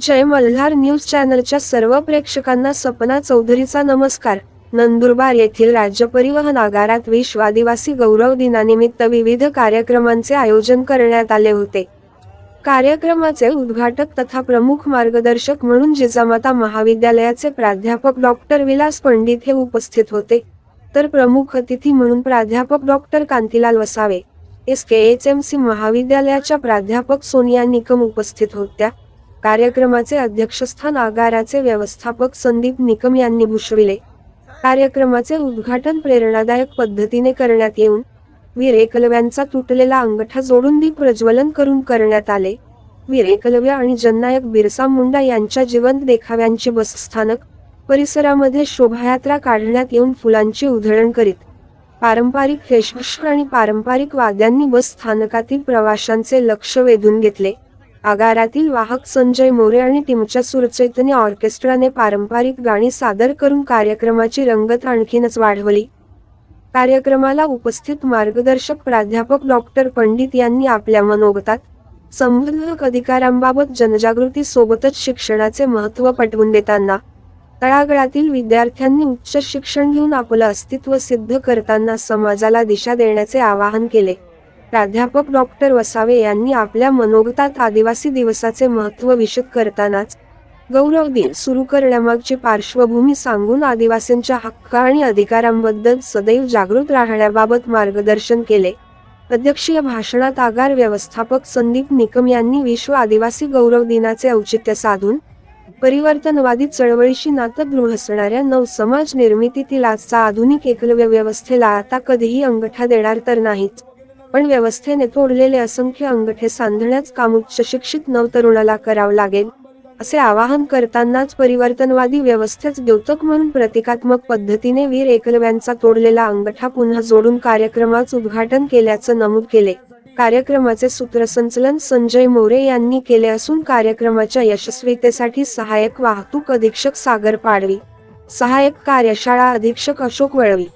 जय Malhar news चॅनलच्या सर्व प्रेक्षकांना सपना चौधरीचा नमस्कार. नंदुरबार येथील राज्य परिवहन आगारात विश्व आदिवासी गौरव दिनानिमित्त विविध कार्यक्रमांचे आयोजन करण्यात आले होते. कार्यक्रमाचे उद्घाटक तथा प्रमुख मार्गदर्शक म्हणून जिजामाता महाविद्यालयाचे प्राध्यापक डॉक्टर विलास पंडित हे उपस्थित होते. तर प्रमुख अतिथी म्हणून प्राध्यापक doctor Kantilal Vasave. S K H M C महाविद्यालयाच्या प्राध्यापक सोनिया निकम उपस्थित होत्या. कार्यक्रमाचे अध्यक्षस्थान आगाराचे व्यवस्थापक संदीप निकम यांनी भूषविले. कार्यक्रमाचे उद्घाटन प्रेरणादायक पद्धतीने करण्यात येऊन वीर एकलव्यांचा तुटलेला अंगठा जोडून दीप प्रज्वलन करून करण्यात आले. वीर एकलव्य आणि जननायक बिरसा मुंडा यांच्या जिवंत देखाव्यांचे बसस्थानक परिसरामध्ये शोभायात्रा काढण्यात येऊन फुलांची उधळण करीत पारंपरिक वेशभूषा आणि पारंपरिक वाद्यांनी बस स्थानकातील प्रवाशांचे लक्ष वेधून घेतले. आगारातील वाहक संजय मोरे आणि टीमच्या सुरचैतन्य ऑर्केस्ट्राने पारंपरिक गाणी सादर करून कार्यक्रमाची रंगत आणखीनच वाढवली. कार्यक्रमाला उपस्थित मार्गदर्शक प्राध्यापक डॉक्टर पंडित यांनी आपल्या मनोगतात संबंधक अधिकारांबाबत जनजागृती सोबतच शिक्षणाचे महत्त्व पटवून देताना तळागळातील विद्यार्थ्यांनी उच्च शिक्षण घेऊन आपलं अस्तित्व सिद्ध करताना समाजाला दिशा देण्याचे आवाहन केले. प्राध्यापक डॉक्टर वसावे यांनी आपल्या मनोगतात आदिवासी दिवसाचे महत्त्व विशद करतानाच गौरव दिन सुरू करण्यामागची पार्श्वभूमी सांगून आदिवासींच्या हक्क आणि अधिकारांबद्दल सदैव जागृत राहण्याबाबत मार्गदर्शन केले. अध्यक्षीय भाषणात आगार व्यवस्थापक संदीप निकम यांनी विश्व आदिवासी गौरव दिनाचे औचित्य साधून परिवर्तनवादी चळवळीशी नातं दृढ असणाऱ्या नव समाज निर्मितीतील आजचा आधुनिक एकलव्य व्यवस्थेला आता कधीही अंगठा देणार तर नाहीच पण व्यवस्थेने तोडलेले असंख्य अंगठे सांधण्याच काम उच्च शिक्षित नवतरुणाला करावं लागेल असे आवाहन करतानाच परिवर्तनवादी व्यवस्थेच द्योतक म्हणून प्रतिकात्मक पद्धतीने वीर एकलव्यांचा तोडलेला अंगठा पुन्हा जोडून कार्यक्रमाचं उद्घाटन केल्याचं नमूद केले. कार्यक्रमाचे सूत्रसंचलन संजय मोरे यांनी केले असून कार्यक्रमाच्या यशस्वीतेसाठी सहाय्यक वाहतूक अधीक्षक सागर पाडवी सहाय्यक कार्यशाळा अधीक्षक अशोक वळवी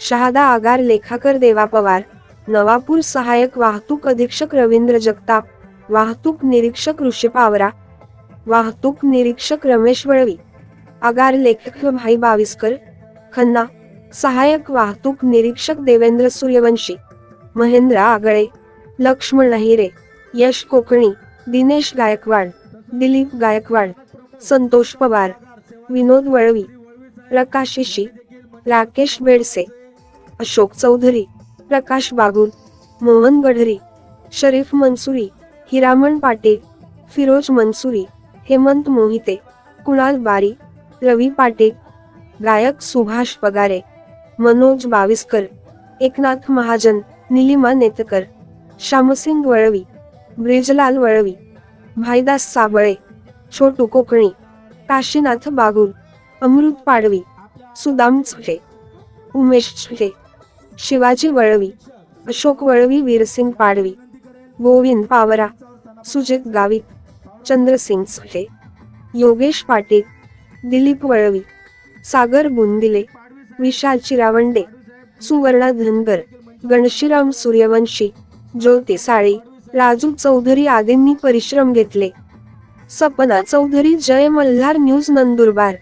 शहादा आगार लेखाकर देवा पवार नवापूर सहाय्यक वाहतूक अधीक्षक रवींद्र जगताप वाहतूक निरीक्षक ऋषी पावरा वाहतूक निरीक्षक रमेश वळवी आगार लेखक भाई बाविस्कर खन्ना सहाय्यक वाहतूक निरीक्षक देवेंद्र सूर्यवंशी महेंद्र आगळे लक्ष्मण अहिरे यश कोकणी दिनेश गायकवाड दिलीप गायकवाड संतोष पवार विनोद वळवी प्रकाशिशी राकेश बेडसे अशोक चौधरी प्रकाश बागुल मोहन गढरी शरीफ मनसुरी हिरामण पाटील फिरोज मनसुरी हेमंत मोहिते कुणाल बारी रवी पाटील गायक सुभाष पगारे मनोज बाविस्कर एकनाथ महाजन निलिमा नेतकर श्यामसिंग वळवी ब्रिजलाल वळवी भाईदास साबळे छोटू कोकणी काशीनाथ बागुल अमृत पाडवी सुदाम चुटे उमेश चुटे शिवाजी वळवी अशोक वळवी वीरसिंग पाडवी गोविंद पावरा सुजित गावित चंद्रसिंग चुटे योगेश पाटील दिलीप वळवी सागर बुंदिले विशाल चिरावंडे सुवर्णा धनगर गणशीराम सूर्यवंशी ज्योती साळी राजू चौधरी आदींनी परिश्रम घेतले. सपना चौधरी जय मल्हार न्यूज नंदुरबार.